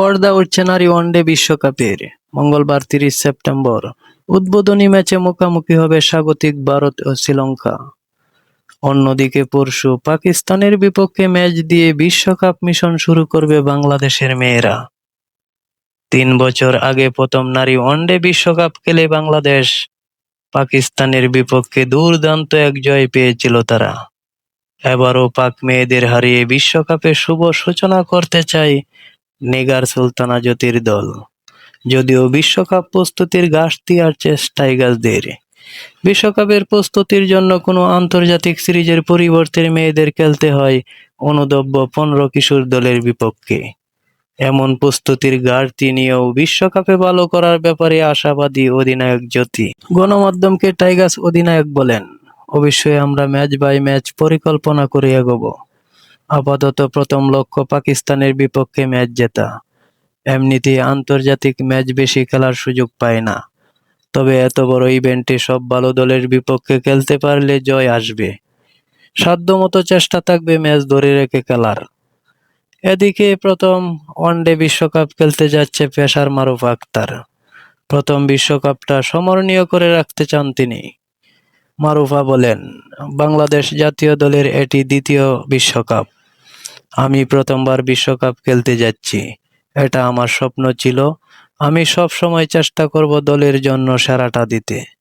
পর্দা উঠছে নারী ওয়ানডে বিশ্বকাপের। মঙ্গলবার তিরিশ সেপ্টেম্বর। উদ্বোধনী ম্যাচে মুখোমুখি হবে স্বাগতিক ভারত ও শ্রীলঙ্কা। অন্যদিকে পরশু পাকিস্তানের বিপক্ষে ম্যাচ দিয়ে বিশ্বকাপ মিশন শুরু করবে বাংলাদেশের মেয়েরা। তিন বছর আগে প্রথম নারী ওয়ানডে বিশ্বকাপ খেলে বাংলাদেশ পাকিস্তানের বিপক্ষে দুর্দান্ত এক জয় পেয়েছিল তারা। এবারও পাক মেয়েদের হারিয়ে বিশ্বকাপের শুভ সূচনা করতে চায় নেগার সুলতানা জ্যোতির দল যদিও বিশ্বকাপ প্রস্তুতির ঘাটতি আর চেষ্টায় গাছদের বিশ্বকাপের প্রস্তুতির জন্য কোনো আন্তর্জাতিক সিরিজের পরিবর্তে মেয়েদের খেলতে হয় অনুদব্য পনেরো কিশোর দলের বিপক্ষে। এমন প্রস্তুতির ঘাটতি নিয়েও বিশ্বকাপে ভালো করার ব্যাপারে আশাবাদী অধিনায়ক জ্যোতি। গণমাধ্যমকে টাইগার্স অধিনায়ক বলেন, অবশ্যই আমরা ম্যাচ বাই ম্যাচ পরিকল্পনা করে এগোবো। আপাতত প্রথম লক্ষ্য পাকিস্তানের বিপক্ষে ম্যাচ জেতা। এমনিতেই আন্তর্জাতিক ম্যাচ বেশি খেলার সুযোগ পায় না। তবে এত বড় ইভেন্টে সব ভালো দলের বিপক্ষে খেলতে পারলে জয় আসবে। সাধ্যমতো চেষ্টা থাকবে ম্যাচ ধরে রেখে খেলার। এদিকে প্রথম ওয়ানডে বিশ্বকাপ খেলতে যাচ্ছে পেশার মারুফ আক্তার প্রথম বিশ্বকাপটা স্মরণীয় করে রাখতে চান তিনি। মারুফা বলেন, বাংলাদেশ জাতীয় দলের এটি দ্বিতীয় বিশ্বকাপ। আমি প্রথমবার বিশ্বকাপ খেলতে যাচ্ছি। এটা আমার স্বপ্ন ছিল। আমি সব সময় চেষ্টা করব দলের জন্য সেরাটা দিতে।